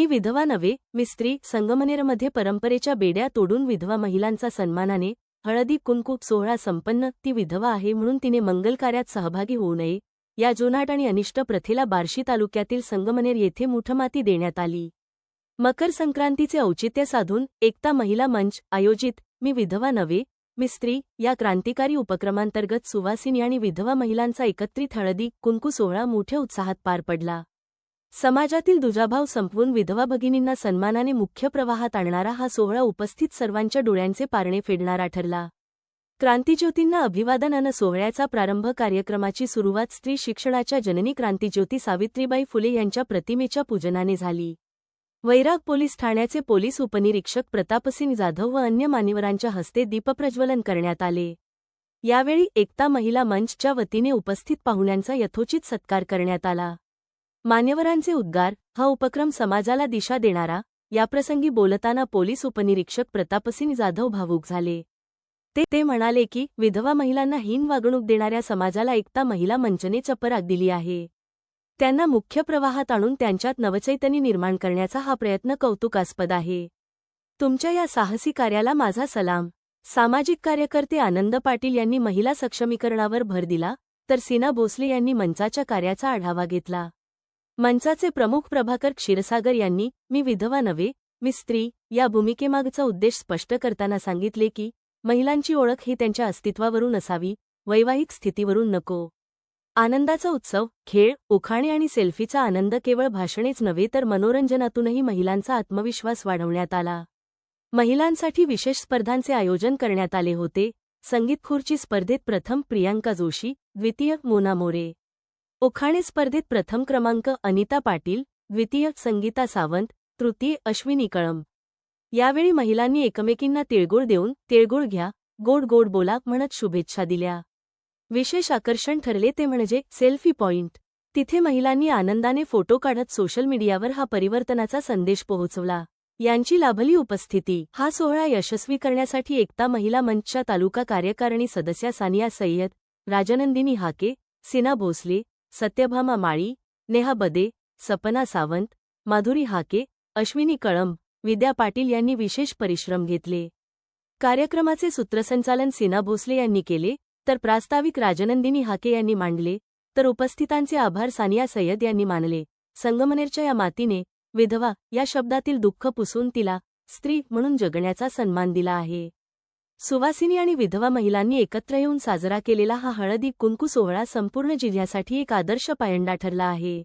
मी विधवा नव्हे मी स्त्री संगमनेरमध्ये परंपरेच्या बेड्या तोडून विधवा महिलांचा सन्मानाने हळदी कुंकू सोहळा संपन्न ती विधवा आहे म्हणून तिने मंगल कार्यात सहभागी होऊ नये. या जुनाट आणि अनिष्ट प्रथेला बार्शी तालुक्यातील संगमनेर येथे मुठमाती देण्यात आली. मकर संक्रांतीचे औचित्य साधून एकता महिला मंच आयोजित मी विधवा नव्हे मी स्त्री या क्रांतिकारी उपक्रमांतर्गत सुवासिनी आणि विधवा महिलांचा एकत्रित हळदी कुंकू सोहळा मोठ्या उत्साहात पार पडला. समाजातील दुजाभाव संपवून विधवा भगिनींना सन्मानाने मुख्य प्रवाहात आणणारा हा सोहळा उपस्थित सर्वांच्या डोळ्यांचे पारणे फेडणारा ठरला. क्रांतिज्योतींना अभिवादन अन सोहळ्याचा प्रारंभ कार्यक्रमाची सुरुवात स्त्री शिक्षणाच्या जननी क्रांतिज्योती सावित्रीबाई फुले यांच्या प्रतिमेच्या पूजनाने झाली. वैराग पोलीस ठाण्याचे पोलीस उपनिरीक्षक प्रतापसिंग जाधव व अन्य मान्यवरांच्या हस्ते दीपप्रज्वलन करण्यात आले. यावेळी एकता महिला मंचच्या वतीने उपस्थित पाहुण्यांचा यथोचित सत्कार करण्यात आला. मान्यवरांचे उद्गार हा उपक्रम समाजाला दिशा देणारा याप्रसंगी बोलताना पोलीस उपनिरीक्षक प्रतापसिंग जाधव भावूक झाले. ते ते म्हणाले की विधवा महिलांना हीन वागणूक देणाऱ्या समाजाला एकता महिला मंचने चपराक दिली आहे. त्यांना मुख्य प्रवाहात आणून त्यांच्यात नवचैतन्य निर्माण करण्याचा हा प्रयत्न कौतुकास्पद आहे. तुमच्या या साहसी कार्याला माझा सलाम. सामाजिक कार्यकर्ते आनंद पाटील यांनी महिला सक्षमीकरणावर भर दिला तर सीना भोसले यांनी मंचाच्या कार्याचा आढावा घेतला. मंचाचे प्रमुख प्रभाकर क्षीरसागर यांनी मी विधवा नव्हे मी स्त्री या भूमिकेमागचा उद्देश स्पष्ट करताना सांगितले की महिलांची ओळख ही त्यांच्या अस्तित्वावरून असावी वैवाहिक स्थितीवरून नको. आनंदाचा उत्सव खेळ उखाणे आणि सेल्फीचा आनंद केवळ भाषणेच नव्हे तर मनोरंजनातूनही महिलांचा आत्मविश्वास वाढवण्यात आला. महिलांसाठी विशेष स्पर्धांचे आयोजन करण्यात आले होते. संगीत खुर्ची स्पर्धेत प्रथम प्रियांका जोशी द्वितीय मोना मोरे. उखाणे स्पर्धेत प्रथम क्रमांक अनिता पाटील द्वितीय संगीता सावंत तृतीय अश्विनी कळम यावेळी महिलांनी एकमेकींना तिळगुळ देऊन तिळगुळ घ्या गोड गोड बोला म्हणत शुभेच्छा दिल्या. विशेष आकर्षण ठरले ते म्हणजे सेल्फी पॉइंट. तिथे महिलांनी आनंदाने फोटो काढत सोशल मीडियावर हा परिवर्तनाचा संदेश पोहोचवला. यांची लाभली उपस्थिती. हा सोहळा यशस्वी करण्यासाठी एकता महिला मंचच्या तालुका कार्यकारिणी सदस्या सानिया सय्यद राजनंदिनी हाके सिना भोसले सत्यभामा माळी नेहा बदे सपना सावंत माधुरी हाके अश्विनी कळंब विद्या पाटील यांनी विशेष परिश्रम घेतले. कार्यक्रमाचे सूत्रसंचालन सिना भोसले यांनी केले तर प्रास्ताविक राजनंदिनी हाके यांनी मांडले तर उपस्थितांचे आभार सानिया सय्यद यांनी मानले. संगमनेरच्या या मातीने विधवा या शब्दातील दुःख पुसून तिला स्त्री म्हणून जगण्याचा सन्मान दिला आहे. सुवासिनी आणि विधवा महिलांनी एकत्र येऊन साजरा केलेला हा हळदी कुंकू सोहळा संपूर्ण जिल्ह्यासाठी एक आदर्श पायंडा ठरला आहे.